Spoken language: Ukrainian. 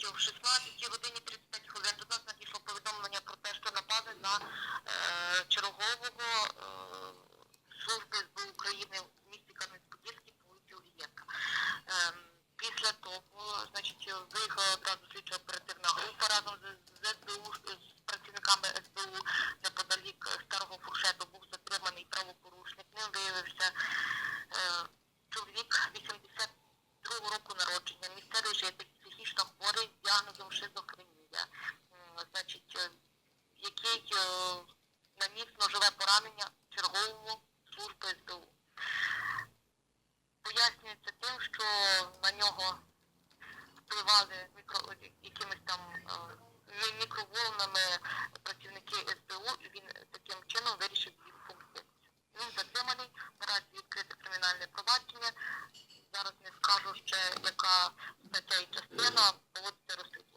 що в 16 годині 35 хвилин до нас надійшло повідомлення про те, що напали на е, чергового е, служби СБУ України в місті Кам'янськ-Подільській по вулиці Олієнка. Е, ем, після того, значить, виїхала одразу слідчо оперативна група разом з СБУ з хворий з діагнозом шизофренія, значить, е, який е, наніс ножове поранення черговому служби СБУ. Пояснюється тим, що на нього впливали мікро, якимись там е, мікроволнами працівники СБУ, і він таким чином вирішив їх помститися. Він затриманий, наразі відкрите кримінальне провадження. Зараз не скажу ще, яка дітей, частина вулиці Росії.